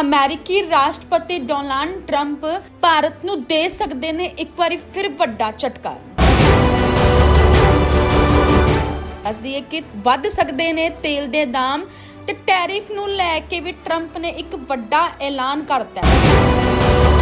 ਅਮਰੀਕੀ ਰਾਸ਼ਟਰਪਤੀ Donald Trump Bharat ਨੂੰ ਦੇ ਸਕਦੇ ਨੇ, ਇੱਕ ਵਾਰੀ ਫਿਰ ਵੱਡਾ ਝਟਕਾ। ਦੱਸਦੀ ਹੈ ਕਿ ਵੱਧ ਸਕਦੇ ਨੇ ਤੇਲ ਦੇ ਦਾਮ ਤੇ ਟੈਰਿਫ ਨੂੰ ਲੈ ਕੇ ਵੀ ਟਰੰਪ ਨੇ ਇੱਕ ਵੱਡਾ ਐਲਾਨ ਕਰਤਾ ਹੈ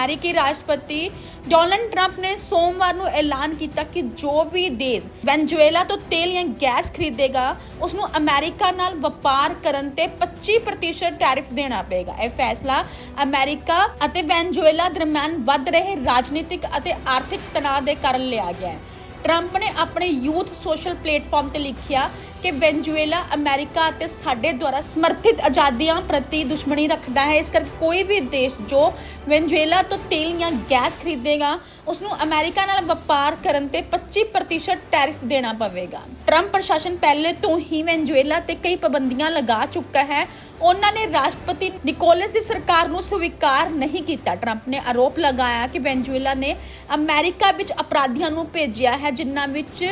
ਅਮਰੀਕੀ ਰਾਸ਼ਟਰਪਤੀ ਡੋਨਲਡ ਟਰੰਪ ਨੇ ਸੋਮਵਾਰ ਨੂੰ ਐਲਾਨ ਕੀਤਾ ਕਿ ਜੋ ਵੀ ਦੇਸ਼ ਵੈਨਜ਼ੂਏਲਾ ਤੋਂ ਤੇਲ ਜਾਂ ਗੈਸ ਖਰੀਦੇਗਾ ਉਸ ਨੂੰ ਅਮਰੀਕਾ ਨਾਲ ਵਪਾਰ ਕਰਨ ਤੇ 25% ਟੈਰਿਫ ਦੇਣਾ ਪਏਗਾ। ਇਹ ਫੈਸਲਾ ਅਮਰੀਕਾ ਅਤੇ ਵੈਨਜ਼ੂਏਲਾ ਦਰਮਿਆਨ ਵੱਧ ਰਹੇ ਰਾਜਨੀਤਿਕ ਅਤੇ ਆਰਥਿਕ ਤਣਾਅ ਦੇ ਕਾਰਨ ਲਿਆ ਗਿਆ ਹੈ। ਟਰੰਪ ਨੇ ਆਪਣੇ ਯੂਥ ਸੋਸ਼ਲ ਪਲੇਟਫਾਰਮ ਤੇ ਲਿਖਿਆ ਕਿ ਵੈਨਜ਼ੂਏਲਾ ਅਮਰੀਕਾ ਅਤੇ ਸਾਡੇ ਦੁਆਰਾ ਸਮਰਥਿਤ ਆਜ਼ਾਦੀਆਂ ਪ੍ਰਤੀ ਦੁਸ਼ਮਣੀ ਰੱਖਦਾ ਹੈ। ਇਸ ਕਰਕੇ ਕੋਈ ਵੀ ਦੇਸ਼ ਜੋ ਵੈਨਜ਼ੂਏਲਾ ਤੋਂ ਤੇਲ ਜਾਂ ਗੈਸ ਖਰੀਦੇਗਾ ਉਸ ਨੂੰ ਅਮਰੀਕਾ ਨਾਲ ਵਪਾਰ ਕਰਨ ਤੇ 25% ਟੈਰਿਫ ਦੇਣਾ ਪਵੇਗਾ। ਟਰੰਪ ਪ੍ਰਸ਼ਾਸਨ ਪਹਿਲੇ ਤੋਂ ਹੀ ਵੈਨਜ਼ੂਏਲਾ ਤੇ ਕਈ ਪਾਬੰਦੀਆਂ ਲਗਾ ਚੁੱਕਾ ਹੈ। ਉਹਨਾਂ ਨੇ ਰਾਸ਼ਟਰਪਤੀ ਨਿਕੋਲਸ ਦੀ ਸਰਕਾਰ ਨੂੰ ਸਵੀਕਾਰ ਨਹੀਂ ਕੀਤਾ। ਟਰੰਪ ਨੇ ਆਰੋਪ ਲਗਾਇਆ ਕਿ ਵੈਨਜ਼ੂਏਲਾ ਨੇ ਅਮਰੀਕਾ ਵਿੱਚ ਅਪਰਾਧੀਆਂ ਨੂੰ ਭੇਜਿਆ ਹੈ ਜਿਨ੍ਹਾਂ ਵਿੱਚ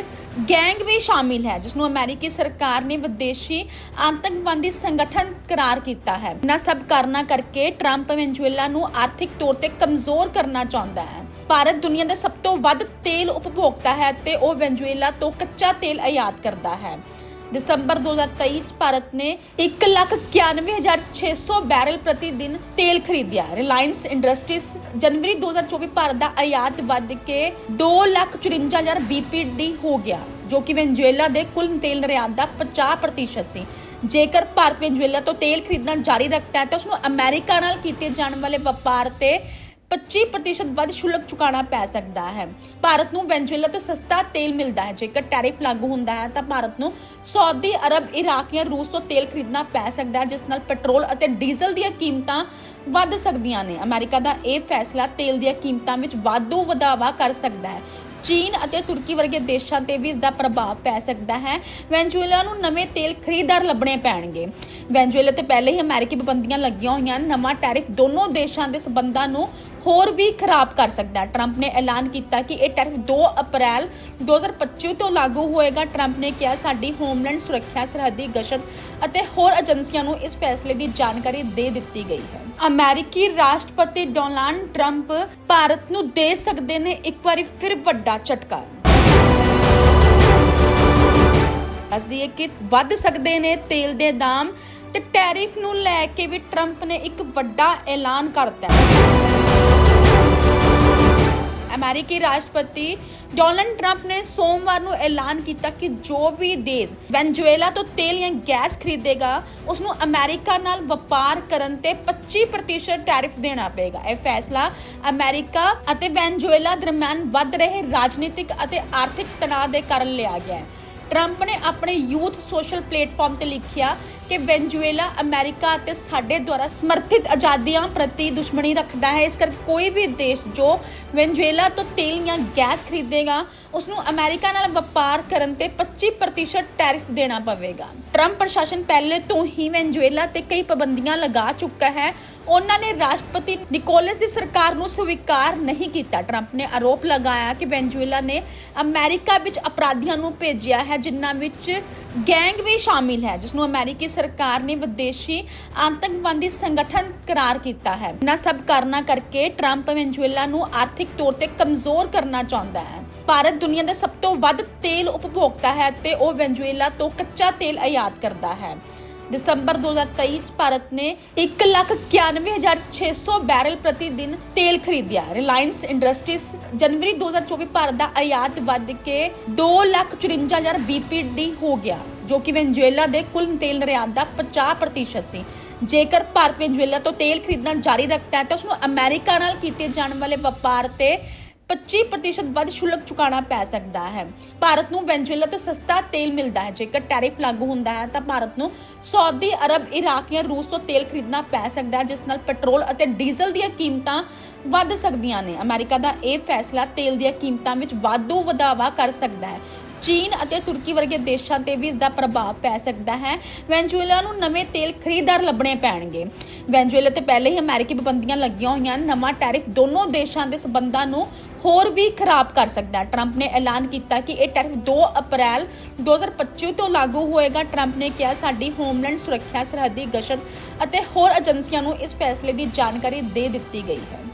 ਗੈਂਗ ਵੀ ਸ਼ਾਮਿਲ ਹੈ, ਜਿਸ ਨੂੰ ਅਮਰੀਕੀ ਸਰਕਾਰ ਨੇ ਵਿਦੇਸ਼ੀ ਆਤੰਕਵਾਦੀ ਸੰਗਠਨ ਕਰਾਰ ਕੀਤਾ ਹੈ। ਇਹਨਾਂ ਸਭ ਕਾਰਨਾਂ ਕਰਕੇ ਟਰੰਪ ਵੈਨਜ਼ੂਏਲਾ ਨੂੰ ਆਰਥਿਕ ਤੌਰ ਤੇ ਕਮਜ਼ੋਰ ਕਰਨਾ ਚਾਹੁੰਦਾ ਹੈ। ਭਾਰਤ ਦੁਨੀਆ ਦਾ ਸਭ ਤੋਂ ਵੱਧ ਤੇਲ ਉਪਭੋਗਤਾ ਹੈ ਤੇ ਉਹ ਵੈਨਜ਼ੂਏਲਾ ਤੋਂ ਕੱਚਾ ਤੇਲ ਆਯਾਤ ਕਰਦਾ ਹੈ। ਦਸੰਬਰ 2023 ਚ ਭਾਰਤ ਨੇ 191600 ਬੈਰਲ ਪ੍ਰਤੀ ਦਿਨ ਤੇਲ ਖਰੀਦਿਆ। ਰਿਲਾਇੰਸ ਇੰਡਸਟਰੀਜ਼ ਜਨਵਰੀ 2024 ਭਾਰਤ ਦਾ ਆਯਾਤ ਵੱਧ ਕੇ 254000 ਬੀਪੀਡੀ ਹੋ ਗਿਆ, ਜੋ ਕਿ ਵੈਨਜ਼ੂਏਲਾ ਦੇ ਕੁੱਲ ਤੇਲ ਨਿਰਯਾਤ ਦਾ 50% ਸੀ। ਜੇਕਰ ਭਾਰਤ ਵੈਨਜ਼ੂਏਲਾ ਤੋਂ ਤੇਲ ਖਰੀਦਣਾ ਜਾਰੀ ਰੱਖਦਾ ਹੈ ਤਾਂ ਉਸ ਨੂੰ ਅਮਰੀਕਾ ਨਾਲ ਕੀਤੇ ਜਾਣ ਵਾਲੇ ਵਪਾਰ ਤੇ 25% ਵੱਧ ਸ਼ੁਲਕ ਚੁਕਾਉਣਾ ਪੈ ਸਕਦਾ ਹੈ। ਭਾਰਤ ਨੂੰ ਵੈਨਜ਼ੂਏਲਾ ਤੋਂ ਸਸਤਾ ਤੇਲ ਮਿਲਦਾ ਹੈ। ਜੇਕਰ ਟੈਰਿਫ ਲਾਗੂ ਹੁੰਦਾ ਹੈ, ਤਾਂ ਭਾਰਤ ਨੂੰ ਸਾਊਦੀ ਅਰਬ, ਇਰਾਕ ਜਾਂ ਰੂਸ ਤੋਂ ਤੇਲ ਖਰੀਦਣਾ ਪੈ ਸਕਦਾ ਹੈ, ਜਿਸ ਨਾਲ ਪੈਟਰੋਲ ਅਤੇ ਡੀਜ਼ਲ ਦੀਆਂ ਕੀਮਤਾਂ ਵੱਧ ਸਕਦੀਆਂ ਨੇ। ਅਮਰੀਕਾ ਦਾ ਇਹ ਫੈਸਲਾ ਤੇਲ ਦੀਆਂ ਕੀਮਤਾਂ ਵਿੱਚ ਵਾਧੂ ਵਧਾਵਾ ਕਰ ਸਕਦਾ ਹੈ। ਚੀਨ ਅਤੇ ਤੁਰਕੀ ਵਰਗੇ ਦੇਸ਼ਾਂ ਤੇ ਵੀ ਇਸ ਦਾ ਪ੍ਰਭਾਵ ਪੈ ਸਕਦਾ ਹੈ। ਵੈਨਜ਼ੂਏਲਾ ਨੂੰ ਨਵੇਂ ਤੇਲ ਖਰੀਦਦਾਰ ਲੱਭਣੇ ਪੈਣਗੇ। ਵੈਨਜ਼ੂਏਲਾ ਤੇ ਪਹਿਲੇ ਹੀ ਅਮਰੀਕੀ ਪਾਬੰਦੀਆਂ ਲੱਗੀਆਂ ਹੋਈਆਂ। ਨਵਾਂ ਟੈਰਿਫ ਦੋਨੋਂ ਦੇਸ਼ਾਂ ਦੇ ਸਬੰਧਾਂ ਨੂੰ ਹੋਰ ਵੀ ਖਰਾਬ ਕਰ ਸਕਦਾ ਹੈ। ਟਰੰਪ ਨੇ ਐਲਾਨ ਕੀਤਾ ਕਿ ਇਹ ਟੈਰਿਫ 2 ਅਪ੍ਰੈਲ 2025 ਤੋਂ ਲਾਗੂ ਹੋਏਗਾ। ਟਰੰਪ ਨੇ ਕਿਹਾ, ਸਾਡੀ ਹੋਮਲੈਂਡ ਸੁਰੱਖਿਆ ਸਰਹੱਦੀ ਗਸ਼ਤ ਅਤੇ ਹੋਰ ਏਜੰਸੀਆਂ ਨੂੰ ਇਸ ਫੈਸਲੇ ਦੀ ਜਾਣਕਾਰੀ ਦੇ ਦਿੱਤੀ ਗਈ ਹੈ। ਅਮਰੀਕੀ ਰਾਸ਼ਟਰਪਤੀ ਡੋਨਾਲਡ ਟਰੰਪ ਭਾਰਤ ਨੂੰ ਦੇ ਸਕਦੇ ਨੇ ਇੱਕ ਵਾਰੀ ਫਿਰ ਵੱਡਾ ਝਟਕਾ। ਦੱਸਦੀ ਹੈ ਕਿ ਵੱਧ ਸਕਦੇ ਨੇ ਤੇਲ ਦੇ ਦਾਮ ਤੇ ਟੈਰਿਫ ਨੂੰ ਲੈ ਕੇ ਵੀ ਟਰੰਪ ਨੇ ਇੱਕ ਵੱਡਾ ਐਲਾਨ ਕਰਤਾ ਹੈ ਅਮਰੀਕੀ ਰਾਸ਼ਟਰਪਤੀ ਡੋਨਲਡ ਟਰੰਪ ਨੇ ਸੋਮਵਾਰ ਨੂੰ ਐਲਾਨ ਕੀਤਾ ਕਿ ਜੋ ਵੀ ਦੇਸ਼ ਵੈਨਜ਼ੂਏਲਾ ਤੋਂ ਤੇਲ ਜਾਂ ਗੈਸ ਖਰੀਦੇਗਾ ਉਸ ਨੂੰ ਅਮਰੀਕਾ ਨਾਲ ਵਪਾਰ ਕਰਨ ਤੇ 25% ਟੈਰਿਫ ਦੇਣਾ ਪਏਗਾ। ਇਹ ਫੈਸਲਾ ਅਮਰੀਕਾ ਅਤੇ ਵੈਨਜ਼ੂਏਲਾ ਦਰਮਿਆਨ ਵੱਧ ਰਹੇ ਰਾਜਨੀਤਿਕ ਅਤੇ ਆਰਥਿਕ ਤਣਾਅ ਦੇ ਕਾਰਨ ਲਿਆ ਗਿਆ ਹੈ। ਟਰੰਪ ਨੇ ਆਪਣੇ ਯੂਥ ਸੋਸ਼ਲ ਪਲੇਟਫਾਰਮ ਤੇ ਲਿਖਿਆ ਕਿ ਵੈਨਜ਼ੂਏਲਾ ਅਮਰੀਕਾ ਅਤੇ ਸਾਡੇ ਦੁਆਰਾ ਸਮਰਥਿਤ ਆਜ਼ਾਦੀਆਂ ਪ੍ਰਤੀ ਦੁਸ਼ਮਣੀ ਰੱਖਦਾ ਹੈ। ਇਸ ਕਰਕੇ ਕੋਈ ਵੀ ਦੇਸ਼ ਜੋ ਵੈਨਜ਼ੂਏਲਾ ਤੋਂ ਤੇਲ ਜਾਂ ਗੈਸ ਖਰੀਦੇਗਾ ਉਸ ਨੂੰ ਅਮਰੀਕਾ ਨਾਲ ਵਪਾਰ ਕਰਨ ਤੇ 25% ਟੈਰਿਫ ਦੇਣਾ ਪਵੇਗਾ। ਟਰੰਪ ਪ੍ਰਸ਼ਾਸਨ ਪਹਿਲੇ ਤੋਂ ਹੀ ਵੈਨਜ਼ੂਏਲਾ ਤੇ ਕਈ ਪਾਬੰਦੀਆਂ ਲਗਾ ਚੁੱਕਾ ਹੈ। ਉਹਨਾਂ ਨੇ ਰਾਸ਼ਟਰਪਤੀ ਨਿਕੋਲਸ ਦੀ ਸਰਕਾਰ ਨੂੰ ਸਵੀਕਾਰ ਨਹੀਂ ਕੀਤਾ। ਟਰੰਪ ਨੇ ਆਰੋਪ ਲਗਾਇਆ ਕਿ ਵੈਨਜ਼ੂਏਲਾ ਨੇ ਅਮਰੀਕਾ ਵਿੱਚ ਅਪਰਾਧੀਆਂ ਨੂੰ ਭੇਜਿਆ ਹੈ ਜਿਨ੍ਹਾਂ ਵਿੱਚ ਗੈਂਗ ਵੀ ਸ਼ਾਮਿਲ ਹੈ, ਜਿਸ ਨੂੰ ਅਮਰੀਕੀ ਸਰਕਾਰ ਨੇ ਵਿਦੇਸ਼ੀ ਆਤੰਕਵਾਦੀ ਸੰਗਠਨ ਕਰਾਰ ਕੀਤਾ ਹੈ। ਇਹਨਾਂ ਸਭ ਕਾਰਨਾਂ ਕਰਕੇ ਟਰੰਪ ਵੈਨਜ਼ੂਏਲਾ ਨੂੰ ਆਰਥਿਕ ਤੌਰ ਤੇ ਕਮਜ਼ੋਰ ਕਰਨਾ ਚਾਹੁੰਦਾ ਹੈ। ਭਾਰਤ ਦੁਨੀਆ ਦਾ ਸਭ ਤੋਂ ਵੱਧ ਤੇਲ ਉਪਭੋਗਤਾ ਹੈ ਤੇ ਉਹ ਵੈਨਜ਼ੂਏਲਾ ਤੋਂ ਕੱਚਾ ਤੇਲ ਆਯਾਤ ਕਰਦਾ ਹੈ। ਦਸੰਬਰ 2023 ਚ ਭਾਰਤ ਨੇ 191600 ਬੈਰਲ ਪ੍ਰਤੀ ਦਿਨ ਤੇਲ ਖਰੀਦਿਆ। ਰਿਲਾਇੰਸ ਇੰਡਸਟਰੀਜ਼ ਜਨਵਰੀ 2024 ਭਾਰਤ ਦਾ ਆਯਾਤ ਵੱਧ ਕੇ 254000 ਬੀਪੀਡੀ ਹੋ ਗਿਆ, ਜੋ ਕਿ ਵੈਨਜ਼ੂਏਲਾ ਦੇ ਕੁੱਲ ਤੇਲ ਨਿਰਯਾਤ ਦਾ 50% ਸੀ। ਜੇਕਰ ਭਾਰਤ ਵੈਨਜ਼ੂਏਲਾ ਤੋਂ ਤੇਲ ਖਰੀਦਣਾ ਜਾਰੀ ਰੱਖਦਾ ਹੈ, ਤਾਂ ਉਸ ਨੂੰ ਅਮਰੀਕਾ ਨਾਲ ਕੀਤੇ ਜਾਣ ਵਾਲੇ ਵਪਾਰ ਤੇ 25% ਵੱਧ ਸ਼ੁਲਕ ਚੁਕਾਉਣਾ ਪੈ ਸਕਦਾ ਹੈ। ਭਾਰਤ ਨੂੰ ਵੈਨਜ਼ੂਏਲਾ ਤੋਂ ਸਸਤਾ ਤੇਲ ਮਿਲਦਾ ਹੈ। ਜੇਕਰ ਟੈਰਿਫ ਲਾਗੂ ਹੁੰਦਾ ਹੈ, ਤਾਂ ਭਾਰਤ ਨੂੰ ਸਾਊਦੀ ਅਰਬ, ਇਰਾਕ ਜਾਂ ਰੂਸ ਤੋਂ ਤੇਲ ਖਰੀਦਣਾ ਪੈ ਸਕਦਾ ਹੈ, ਜਿਸ ਨਾਲ ਪੈਟਰੋਲ ਅਤੇ ਡੀਜ਼ਲ ਦੀਆਂ ਕੀਮਤਾਂ ਵੱਧ ਸਕਦੀਆਂ ਨੇ। ਅਮਰੀਕਾ ਦਾ ਇਹ ਫੈਸਲਾ ਤੇਲ ਦੀਆਂ ਕੀਮਤਾਂ ਵਿੱਚ ਵਾਧੂ ਵਧਾਵਾ ਕਰ ਸਕਦਾ ਹੈ। ਚੀਨ ਅਤੇ ਤੁਰਕੀ ਵਰਗੇ ਦੇਸ਼ਾਂ ਤੇ ਵੀ ਇਸ ਦਾ ਪ੍ਰਭਾਵ ਪੈ ਸਕਦਾ ਹੈ। ਵੈਨਜ਼ੂਏਲਾ ਨੂੰ ਨਵੇਂ ਤੇਲ ਖਰੀਦਦਾਰ ਲੱਭਣੇ ਪੈਣਗੇ। ਵੈਨਜ਼ੂਏਲਾ ਤੇ ਪਹਿਲੇ ਹੀ ਅਮਰੀਕੀ ਪਾਬੰਦੀਆਂ ਲੱਗੀਆਂ ਹੋਈਆਂ ਹਨ। ਨਵਾਂ ਟੈਰਿਫ ਦੋਨੋਂ ਦੇਸ਼ਾਂ ਦੇ ਸਬੰਧਾਂ ਨੂੰ ਹੋਰ ਵੀ ਖਰਾਬ ਕਰ ਸਕਦਾ ਹੈ। ਟਰੰਪ ਨੇ ਐਲਾਨ ਕੀਤਾ ਕਿ ਇਹ ਟੈਰਿਫ 2 ਅਪ੍ਰੈਲ 2025 ਤੋਂ ਲਾਗੂ ਹੋਏਗਾ। ਟਰੰਪ ਨੇ ਕਿਹਾ, ਸਾਡੀ ਹੋਮਲੈਂਡ ਸੁਰੱਖਿਆ ਸਰਹੱਦੀ ਗਸ਼ਤ ਅਤੇ ਹੋਰ ਏਜੰਸੀਆਂ ਨੂੰ ਇਸ ਫੈਸਲੇ ਦੀ ਜਾਣਕਾਰੀ ਦੇ ਦਿੱਤੀ ਗਈ ਹੈ।